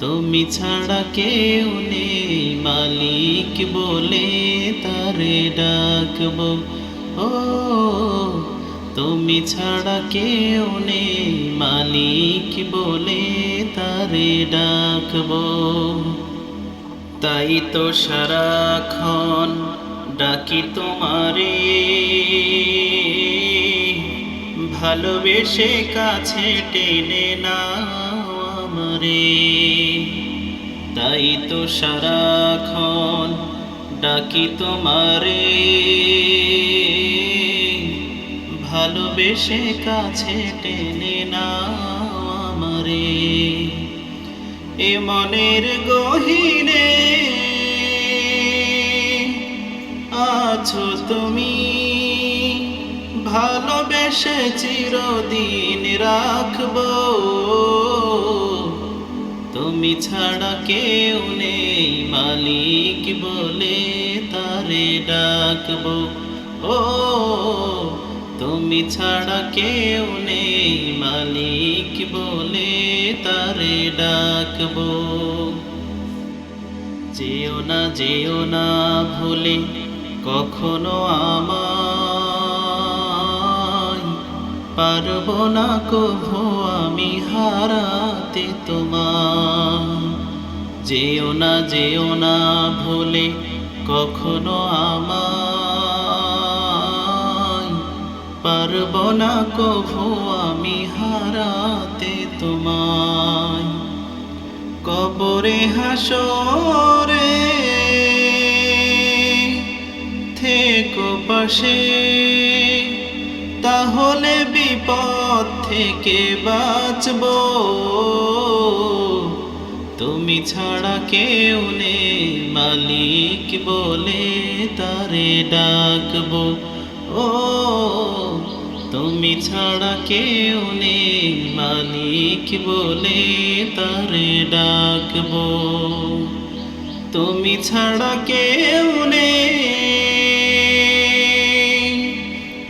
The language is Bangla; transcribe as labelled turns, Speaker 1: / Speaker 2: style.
Speaker 1: তুমি ছাড়া কেউ নেই। মালিক বলে তারে ডাকবো। ও, তুমি ছাড়া কেউ নেই। মালিক বলে তারে ডাকবো। তাই তো সারাক্ষণ ডাকি তোমারে। ভালোবেসে কাছে টেনে নাও। আমারে তাই তো সারাক্ষণ ডাকি তোমারে। ভালোবেসে কাছে টেনে না আমারে। এ মনের গহিনে আছো তুমি। ভালোবেসে চিরদিন রাখব। তুমি ছাড়া কেউ নেই, মালিক বলে তারে ডাকবো। ও, তুমি ছাড়া কেউ নেই, মালিক বলে তারে ডাকবো। যেও না যেও না ভুলে কখনো আমায় পারব না কভো, আমি হারাতে তোমার। যেও না যেও না ভুলে কখনো আমায়। পারব না কভো, আমি হারাতে তোমায় কবরে হাসরে থেকো পাশে। তাহলে বিপদ থেকে বাঁচব। তুমি ছাড়া কেউ নেই, মালিক বলে তারে ডাকবো। ও, তুমি ছাড়া কেউ নেই, মালিক বলে তারে ডাকবো। তুমি ছাড়া কেউ নেই